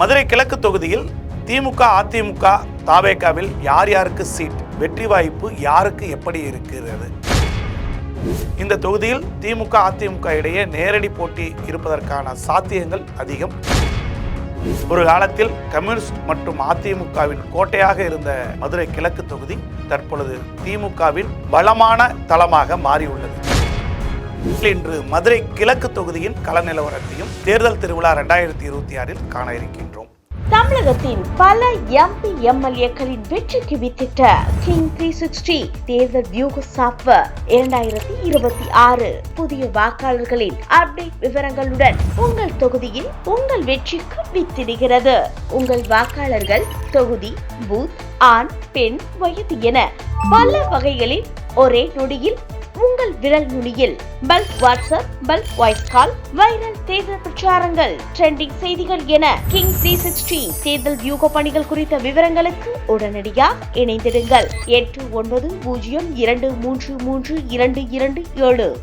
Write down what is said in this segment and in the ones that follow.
மதுரை கிழக்கு தொகுதியில் திமுக அதிமுக தாவேகாவில் யார் யாருக்கு சீட்? வெற்றி வாய்ப்பு யாருக்கு எப்படி இருக்கிறது? இந்த தொகுதியில் திமுக அதிமுக இடையே நேரடி போட்டி இருப்பதற்கான சாத்தியங்கள் அதிகம். ஒரு காலத்தில் கம்யூனிஸ்ட் மற்றும் அதிமுகவின் கோட்டையாக இருந்த மதுரை கிழக்கு தொகுதி தற்பொழுது திமுகவின் பலமான தளமாக மாறியுள்ளது. இன்று மதுரை கிழக்கு தொகுதியின் கள நிலவரத்தையும் தேர்தல் திருவிழா இரண்டாயிரத்தி இருபத்தி ஆறில் காண இருக்கின்றோம். தமிழகத்தின் பல எம்பி எம்எல்ஏக்களின் வெற்றிக்கு வித்திட்ட கிங் த்ரீ சிக்ஸ்டி தேர்தல் வியூக சாப்ட்வேர் இரண்டாயிரத்தி இருபத்தி ஆறு. புதிய வாக்காளர்களின் அப்டேட் விவரங்களுடன் உங்கள் தொகுதியில் உங்கள் வெற்றிக்கு வித்திடுகிறது. உங்கள் வாக்காளர்கள் தொகுதி பூத் ஆண் பெண் வயது என பல வகைகளில் ஒரே நொடியில் உங்கள் விரல் நுனியில் bulk WhatsApp bulk voice call viral தேர்தல் பிரச்சாரங்கள் ட்ரெண்டிங் செய்திகள் என கிங் த்ரீ சிக்ஸ்டி தேர்தல் வியூக பணிகள் குறித்த விவரங்களுக்கு உடனடியாக இணைந்திடுங்கள். எட்டு ஒன்பது பூஜ்ஜியம் இரண்டு மூன்று மூன்று இரண்டு இரண்டு ஏழு.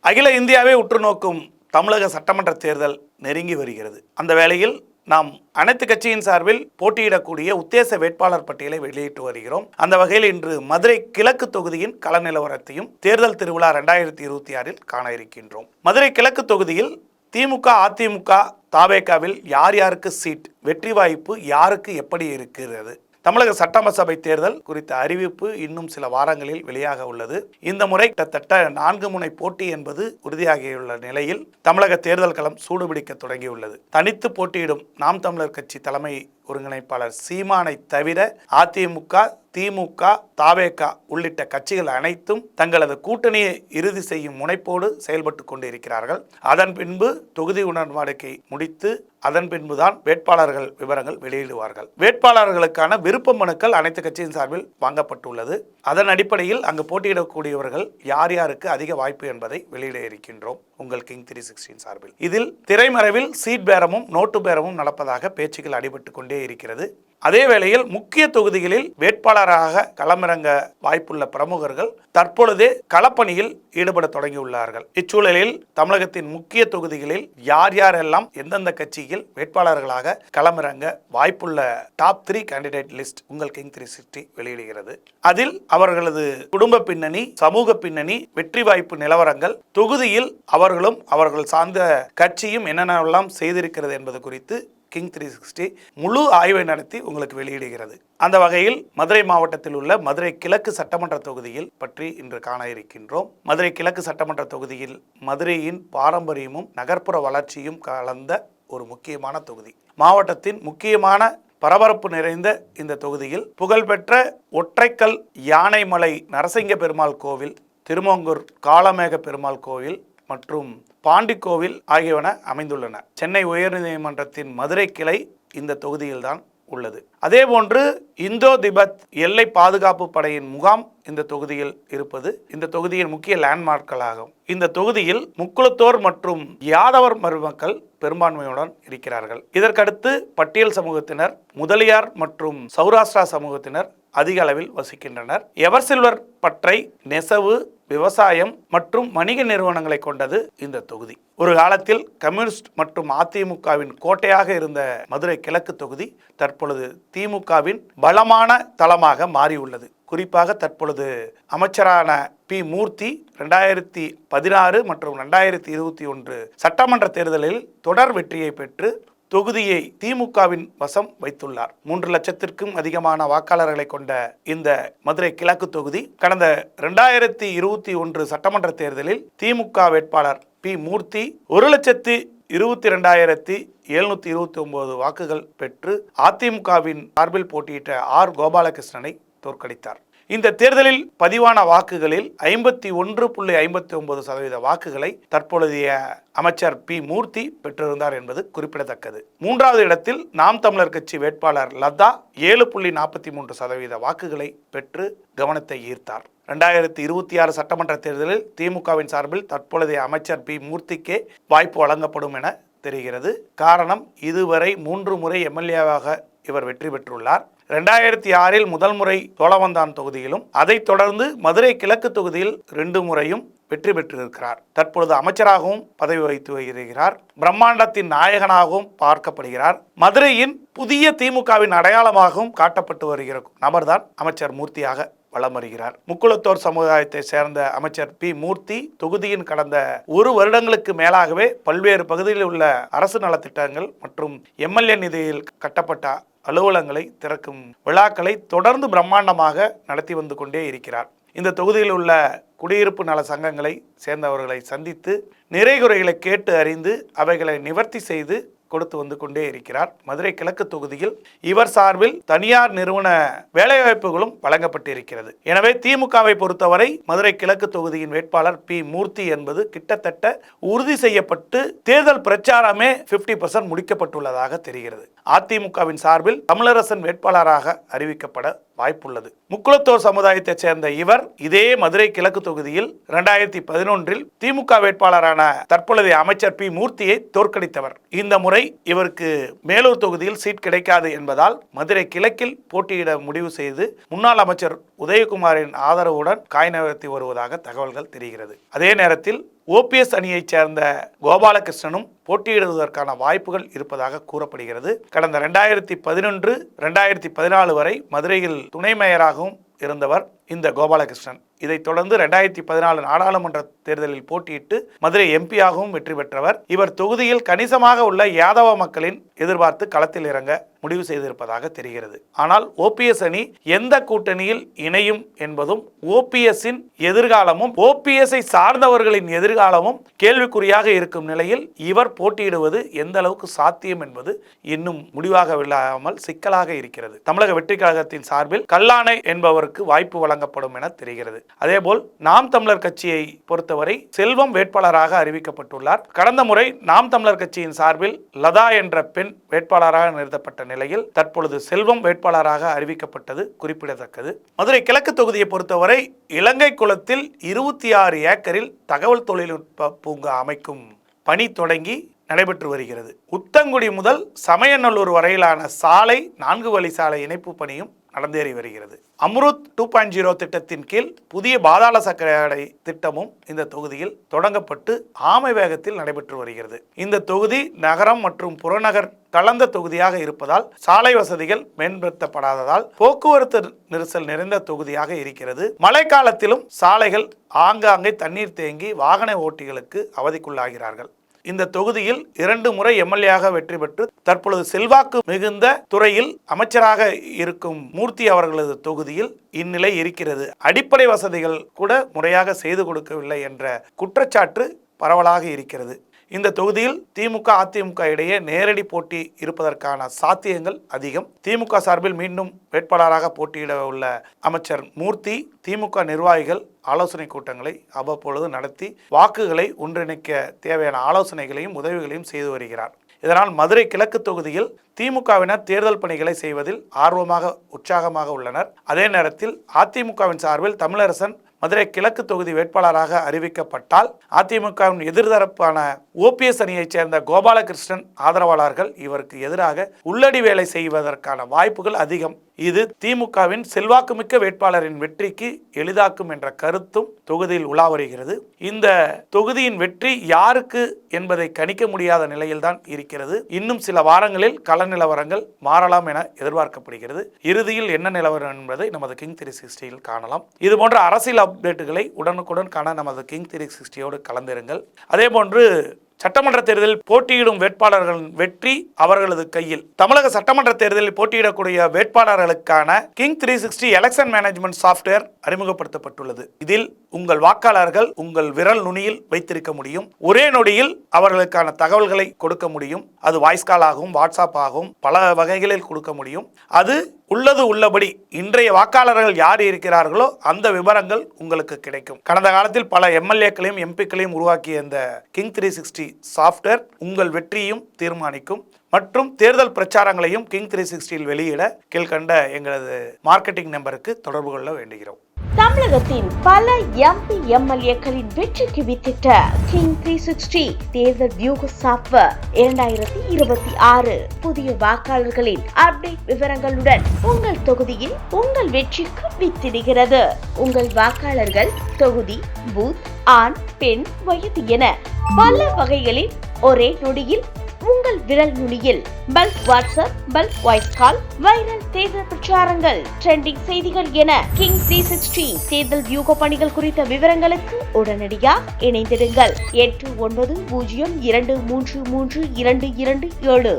அகில இந்தியாவே உற்று நோக்கும் தமிழக சட்டமன்ற தேர்தல் நெருங்கி வருகிறது. அந்த வேளையில் நாம் அனைத்து கட்சியின் சார்பில் போட்டியிடக்கூடிய உத்தேச வேட்பாளர் பட்டியலை வெளியிட்டு வருகிறோம். அந்த வகையில் இன்று மதுரை கிழக்கு தொகுதியின் கள நிலவரத்தையும் தேர்தல் திருவிழா ரெண்டாயிரத்தி இருபத்தி ஆறில் காண இருக்கின்றோம். மதுரை கிழக்கு தொகுதியில் திமுக அதிமுக தாவேகாவில் யார் யாருக்கு சீட் வெற்றி வாய்ப்பு யாருக்கு எப்படி இருக்கிறது? தமிழக சட்டமசபை தேர்தல் குறித்த அறிவிப்பு இன்னும் சில வாரங்களில் வெளியாக உள்ளது. இந்த முறை கிட்டத்தட்ட நான்கு முனை போட்டி என்பது உறுதியாகியுள்ள நிலையில் தமிழக தேர்தல் களம் சூடுபிடிக்க தொடங்கியுள்ளது. தனித்து போட்டியிடும் நாம் தமிழர் கட்சி தலைமை ஒருங்கிணைப்பாளர் சீமானை தவிர அதிமுக திமுக தாவேகா உள்ளிட்ட கட்சிகள் அனைத்தும் தங்களது கூட்டணியை இறுதி செய்யும் முனைப்போடு செயல்பட்டு கொண்டு இருக்கிறார்கள் அதன் பின்பு தொகுதி உடன்பாடுக்கை முடித்து அதன் பின்புதான் வேட்பாளர்கள் விவரங்கள் வெளியிடுவார்கள். வேட்பாளர்களுக்கான விருப்ப மனுக்கள் அனைத்து கட்சியின் சார்பில் வாங்கப்பட்டுள்ளது. அதன் அடிப்படையில் அங்கு போட்டியிடக்கூடியவர்கள் யார் யாருக்கு அதிக வாய்ப்பு என்பதை வெளியிட இருக்கின்றோம். உங்கள் கிங் த்ரீ சிக்ஸ்டின் சார்பில். இதில் திரைமறைவில் சீட் பேரமும் நோட்டு பேரமும் நடப்பதாக பேச்சுக்கள் அடிபட்டு கொண்டே இருக்கிறது. அதே வேளையில் முக்கிய தொகுதிகளில் வேட்பாளராக களமிறங்க வாய்ப்புள்ள பிரமுகர்கள் தற்பொழுதே களப்பணியில் ஈடுபட தொடங்கியுள்ளார்கள். இச்சூழலில் தமிழகத்தின் முக்கிய தொகுதிகளில் யார் யாரெல்லாம் எந்தெந்த கட்சியில் வேட்பாளர்களாக களமிறங்க வாய்ப்புள்ள டாப் த்ரீ கேண்டிடேட் லிஸ்ட் உங்கள் கிங் த்ரீ சிக்ஸ்டி வெளியிடுகிறது. அதில் அவர்களது குடும்ப பின்னணி சமூக பின்னணி வெற்றி வாய்ப்பு நிலவரங்கள் தொகுதியில் அவர்களும் அவர்கள் சார்ந்த கட்சியும் என்னென்னலாம் செய்திருக்கிறது என்பது குறித்து கிங் த்ரீ சிக்ஸ்டி முழு ஆய்வை நடத்தி உங்களுக்கு வெளியிடுகிறது. அந்த வகையில் மதுரை மாவட்டத்தில் உள்ள மதுரை கிழக்கு சட்டமன்ற தொகுதியில் பற்றி இன்று காண இருக்கின்றோம். மதுரை கிழக்கு சட்டமன்ற தொகுதியில் மதுரையின் பாரம்பரியமும் நகர்ப்புற வளர்ச்சியும் கலந்த ஒரு முக்கியமான தொகுதி. மாவட்டத்தின் முக்கியமான பரபரப்பு நிறைந்த இந்த தொகுதியில் புகழ்பெற்ற ஒற்றைக்கல் யானைமலை நரசிங்க பெருமாள் கோவில் திருமங்கூர் காளமேக பெருமாள் கோவில் மற்றும் பாண்டிக்கோவில் ஆகியவன அமைந்துள்ளன. சென்னை உயர்நீதிமன்றத்தின் மதுரை கிளை இந்த தொகுதியில்தான் உள்ளது. அதேபோன்று இந்தோ திபெத் எல்லை பாதுகாப்பு படையின் முகாம் இந்த தொகுதியில் இருப்பது இந்த தொகுதியின் முக்கிய லேண்ட்மார்க்களாகும் இந்த தொகுதியில் முக்குளத்தோர் மற்றும் யாதவர் மருமக்கள் பெரும்பான்மையுடன் இருக்கிறார்கள். இதற்கடுத்து பட்டியல் சமூகத்தினர் முதலியார் மற்றும் சௌராஷ்டிரா சமூகத்தினர் அதிக அளவில் வசிக்கின்றனர். எவர் சில்வர் பற்றை நெசவு விவசாயம் மற்றும் வணிக நிறுவனங்களை கொண்டது இந்த தொகுதி. ஒரு காலத்தில் கம்யூனிஸ்ட் மற்றும் அதிமுகவின் கோட்டையாக இருந்த மதுரை கிழக்கு தொகுதி தற்பொழுது திமுகவின் பலமான தளமாக மாறியுள்ளது. குறிப்பாக தற்பொழுது அமைச்சரான பி. மூர்த்தி ரெண்டாயிரத்தி பதினாறு மற்றும் ரெண்டாயிரத்தி இருபத்தி ஒன்று சட்டமன்ற தேர்தலில் தொடர் வெற்றியை பெற்று தொகுதியை திமுகவின் வசம் வைத்துள்ளார். மூன்று லட்சத்திற்கும் அதிகமான வாக்காளர்களை கொண்ட இந்த மதுரை கிழக்கு தொகுதி கடந்த ரெண்டாயிரத்தி இருபத்தி ஒன்று சட்டமன்ற தேர்தலில் திமுக வேட்பாளர் பி மூர்த்தி ஒரு லட்சத்தி இருபத்தி ரெண்டாயிரத்தி எழுநூத்தி இருபத்தி ஒன்பது வாக்குகள் பெற்று அதிமுகவின் சார்பில் போட்டியிட்ட ஆர் கோபாலகிருஷ்ணனை தோற்கடித்தார். இந்த தேர்தலில் பதிவான வாக்குகளில் ஐம்பத்தி ஒன்று புள்ளி ஐம்பத்தி ஒன்பது சதவீத வாக்குகளை தற்பொழுதைய அமைச்சர் பி மூர்த்தி பெற்றிருந்தார் என்பது குறிப்பிடத்தக்கது. மூன்றாவது இடத்தில் நாம் தமிழர் கட்சி வேட்பாளர் லதா ஏழு புள்ளி நாற்பத்தி மூன்று சதவீத வாக்குகளை பெற்று கவனத்தை ஈர்த்தார். ரெண்டாயிரத்தி இருபத்தி ஆறு சட்டமன்ற தேர்தலில் திமுகவின் சார்பில் தற்பொழுதைய அமைச்சர் பி மூர்த்திக்கே வாய்ப்பு வழங்கப்படும் என தெரிகிறது. காரணம் இதுவரை மூன்று முறை எம்எல்ஏவாக இவர் வெற்றி பெற்றுள்ளார். ரெண்டாயிரத்தி ஆறில் முதல் முறை சோழவந்தான் தொகுதியிலும் அதைத் தொடர்ந்து மதுரை கிழக்கு தொகுதியில் ரெண்டு முறையும் வெற்றி பெற்றிருக்கிறார். தற்பொழுது அமைச்சராகவும் பதவி வகித்து வருகிறார். பிரம்மாண்டத்தின் நாயகனாகவும் பார்க்கப்படுகிறார். மதுரையின் புதிய திமுகவின் அடையாளமாகவும் காட்டப்பட்டு வருகிற நபர்தான் அமைச்சர் மூர்த்தியாக வலம் வருகிறார் முக்குளத்தோர் சமுதாயத்தை சேர்ந்த அமைச்சர் பி. மூர்த்தி தொகுதியின் கடந்த ஒரு வருடங்களுக்கு மேலாகவே பல்வேறு பகுதிகளில் உள்ள அரசு நலத்திட்டங்கள் மற்றும் எம்எல்ஏ நிதியில் கட்டப்பட்ட அலுவலங்களை திறக்கும் விழாக்களை தொடர்ந்து பிரம்மாண்டமாக நடத்தி வந்து கொண்டே இருக்கிறார். இந்த தொகுதியில் உள்ள குடியிருப்பு நல சங்கங்களை சேர்ந்தவர்களை சந்தித்து நிறைகுறைகளை கேட்டு அறிந்து அவைகளை நிவர்த்தி செய்து கொடுத்து வந்து கொண்டே இருக்கிறார். மதுரை கிழக்கு தொகுதியில் இவர் சார்பில் தனியார் நிறுவன வேலைவாய்ப்புகளும் வழங்கப்பட்டிருக்கிறது. எனவே திமுகவை பொறுத்தவரை மதுரை கிழக்கு தொகுதியின் வேட்பாளர் பி. மூர்த்தி என்பது கிட்டத்தட்ட உறுதி செய்யப்பட்டு தேர்தல் பிரச்சாரமே 50% முடிக்கப்பட்டுள்ளதாக தெரிகிறது. அதிமுகவின் சார்பில் தமிழரசன் வேட்பாளராக அறிவிக்கப்பட வாய்ப்புள்ளது. முக்குளத்தோர் சமுதாயத்தைச் சேர்ந்த இவர் இதே மதுரை கிழக்கு தொகுதியில் இரண்டாயிரத்தி பதினொன்றில் திமுக வேட்பாளரான தற்பொழுதைய அமைச்சர் பி மூர்த்தியை தோற்கடித்தவர். இந்த முறை இவருக்கு மேலூர் தொகுதியில் சீட் கிடைக்காது என்பதால் மதுரை கிழக்கில் போட்டியிட முடிவு செய்து முன்னாள் அமைச்சர் உதயகுமாரின் ஆதரவுடன் காய் நகர்த்தி வருவதாக தகவல்கள் தெரிகிறது. அதே நேரத்தில் ஓபிஎஸ் அணியைச் சேர்ந்த கோபாலகிருஷ்ணனும் போட்டியிடுவதற்கான வாய்ப்புகள் இருப்பதாக கூறப்படுகிறது. கடந்த ரெண்டாயிரத்தி பதினொன்று ரெண்டாயிரத்தி பதினாலு வரை மதுரையில் துணை மேயராகவும் இருந்தவர் இந்த கோபாலகிருஷ்ணன். இதைத் தொடர்ந்து ரெண்டாயிரத்தி பதினாலு நாடாளுமன்ற தேர்தலில் போட்டியிட்டு மதுரை எம்பியாகவும் வெற்றி பெற்றவர். இவர் தொகுதியில் கணிசமாக உள்ள யாதவ மக்களின் எதிர்பார்த்து களத்தில் இறங்க முடிவு செய்திருப்பதாக தெரிகிறது. ஆனால் ஓபிஎஸ் அணி எந்த கூட்டணியில் இணையும் என்பதும் ஓபிஎஸ்ஸின் எதிர்காலமும் ஓபிஎஸ்ஐ சார்ந்தவர்களின் எதிர்காலமும் கேள்விக்குறியாக இருக்கும் நிலையில் இவர் போட்டியிடுவது எந்த அளவுக்கு சாத்தியம் என்பது இன்னும் முடிவாகவில்லாமல் சிக்கலாக இருக்கிறது. தமிழக வெற்றி கழகத்தின் சார்பில் கல்லானை என்பவருக்கு வாய்ப்பு வழங்கப்படும் என தெரிகிறது. அதேபோல் நாம் தமிழர் கட்சியை பொறுத்தவரை செல்வம் வேட்பாளராக அறிவிக்கப்பட்டுள்ளார். கடந்த முறை நாம் தமிழர் கட்சியின் சார்பில் லதா என்ற பெண் வேட்பாளராக நிறுத்தப்பட்ட நிலையில் தற்பொழுது செல்வம் வேட்பாளராக அறிவிக்கப்பட்டது குறிப்பிடத்தக்கது. மதுரை கிழக்கு தொகுதியை பொறுத்தவரை இலங்கை குளத்தில் இருபத்தி ஆறு ஏக்கரில் தகவல் தொழில்நுட்ப பூங்கா அமைக்கும் பணி தொடங்கி நடைபெற்று வருகிறது. உத்தங்குடி முதல் சமயநல்லூர் வரையிலான சாலை நான்கு வழி சாலை இணைப்பு பணியும் நடந்தேறி வருகிறது. அம்ருத் டூ பாயிண்ட் ஜீரோ திட்டத்தின் கீழ் புதிய பாதாள சக்கரை திட்டமும் இந்த தொகுதியில் தொடங்கப்பட்டு ஆமை வேகத்தில் நடைபெற்று வருகிறது. இந்த தொகுதி நகரம் மற்றும் புறநகர் கலந்த தொகுதியாக இருப்பதால் சாலை வசதிகள் மேம்படுத்தப்படாததால் போக்குவரத்து நெரிசல் நிறைந்த தொகுதியாக இருக்கிறது. மழைக்காலத்திலும் சாலைகள் ஆங்காங்கே தண்ணீர் தேங்கி வாகன ஓட்டிகளுக்கு அவதிக்குள்ளாகிறார்கள். இந்த தொகுதியில் இரண்டு முறை எம்எல்ஏயாக வெற்றி பெற்று தற்பொழுது செல்வாக்கு மிகுந்த துறையில் அமைச்சராக இருக்கும் மூர்த்தி அவர்களது தொகுதியில் இந்நிலை இருக்கிறது. அடிப்படை வசதிகள் கூட முறையாக செய்து கொடுக்கவில்லை என்ற குற்றச்சாட்டு பரவலாக இருக்கிறது. இந்த தொகுதியில் திமுக அதிமுக இடையே நேரடி போட்டி இருப்பதற்கான சாத்தியங்கள் அதிகம். திமுக சார்பில் மீண்டும் வேட்பாளராக போட்டியிட உள்ள அமைச்சர் மூர்த்தி திமுக நிர்வாகிகள் ஆலோசனை கூட்டங்களை அவ்வப்பொழுது நடத்தி வாக்குகளை ஒன்றிணைக்க தேவையான ஆலோசனைகளையும் உதவிகளையும் செய்து வருகிறார். இதனால் மதுரை கிழக்கு தொகுதியில் திமுகவினர் தேர்தல் பணிகளை செய்வதில் ஆர்வமாக உற்சாகமாக உள்ளனர். அதே நேரத்தில் அதிமுகவின் சார்பில் தமிழரசன் மதுரை கிழக்கு தொகுதி வேட்பாளராக அறிவிக்கப்பட்டால் அதிமுகவின் எதிர்தரப்பான ஓபிஎஸ் அணியைச் சேர்ந்த கோபாலகிருஷ்ணன் ஆதரவாளர்கள் இவருக்கு எதிராக உள்ளடி வேலை செய்வதற்கான வாய்ப்புகள் அதிகம். இது திமுகவின் செல்வாக்குமிக்க வேட்பாளரின் வெற்றிக்கு எளிதாக்கும் என்ற கருத்தும் தொகுதியில் உலா வருகிறது இந்த தொகுதியின் வெற்றி யாருக்கு என்பதை கணிக்க முடியாத நிலையில்தான் இருக்கிறது. இன்னும் சில வாரங்களில் கள நிலவரங்கள் மாறலாம் என எதிர்பார்க்கப்படுகிறது. இறுதியில் என்ன நிலவரம் என்பதை நமது கிங் த்ரீ சிக்ஸ்டியில் காணலாம். இது போன்ற அரசியல் அப்டேட்டுகளை உடனுக்குடன் காண நமது கிங் த்ரீ சிக்ஸ்டியோடு கலந்திருங்கள். அதே போன்று சட்டமன்ற தேர்தலில் போட்டியிடும் வேட்பாளர்களின் வெற்றி அவர்களது கையில். தமிழக சட்டமன்ற தேர்தலில் போட்டியிடக்கூடிய வேட்பாளர்களுக்கான King three sixty election management software அறிமுகப்படுத்தப்பட்டுள்ளது. இதில் உங்கள் வாக்காளர்கள் உங்கள் விரல் நுனியில் வைத்திருக்க முடியும். ஒரே நொடியில் அவர்களுக்கான தகவல்களை கொடுக்க முடியும். அது வாய்ஸ் கால் ஆகும் வாட்ஸ்அப் ஆகும் பல வகைகளில் கொடுக்க முடியும். அது உள்ளது உள்ளபடி இன்றைய வாக்காளர்கள் யார் இருக்கிறார்களோ அந்த விவரங்கள் உங்களுக்கு கிடைக்கும். கடந்த காலத்தில் பல எம்எல்ஏக்களையும் எம்பிக்களையும் உருவாக்கிய இந்த கிங் த்ரீ சிக்ஸ்டி சாஃப்ட்வேர் உங்கள் வெற்றியும் தீர்மானிக்கும். மற்றும் தேர்தல் பிரச்சாரங்களையும் கிங் த்ரீ சிக்ஸ்டியில் வெளியிட கீழ்கண்ட எங்களது மார்க்கெட்டிங் நம்பருக்கு தொடர்பு கொள்ள வேண்டுகிறோம். தமிழகத்தின் பல எம்பி எம்எல்ஏக்களின் வெற்றிக்கு வித்திட்ட கிங் த்ரீ சிக்ஸ்டி தேர்தல் வியூக சாப்ட்வேர் இரண்டாயிரத்தி இருபத்தி ஆறு. புதிய வாக்காளர்களின் அப்டேட் விவரங்களுடன் உங்கள் தொகுதியில் உங்கள் வெற்றிக்கு வித்திடுகிறது. உங்கள் வாக்காளர்கள் தொகுதி பூத் ஆண் பெண் வயது என பல வகைகளில் ஒரே நொடியில் உங்கள் விரல் நுனியில் bulk WhatsApp bulk voice call viral தேர்தல் பிரச்சாரங்கள் ட்ரெண்டிங் செய்திகள் என கிங் த்ரீ சிக்ஸ்டி தேர்தல் வியூக பணிகள் குறித்த விவரங்களுக்கு உடனடியாக இணைந்திடுங்கள். எட்டு ஒன்பது பூஜ்ஜியம் இரண்டு மூன்று மூன்று இரண்டு இரண்டு ஏழு.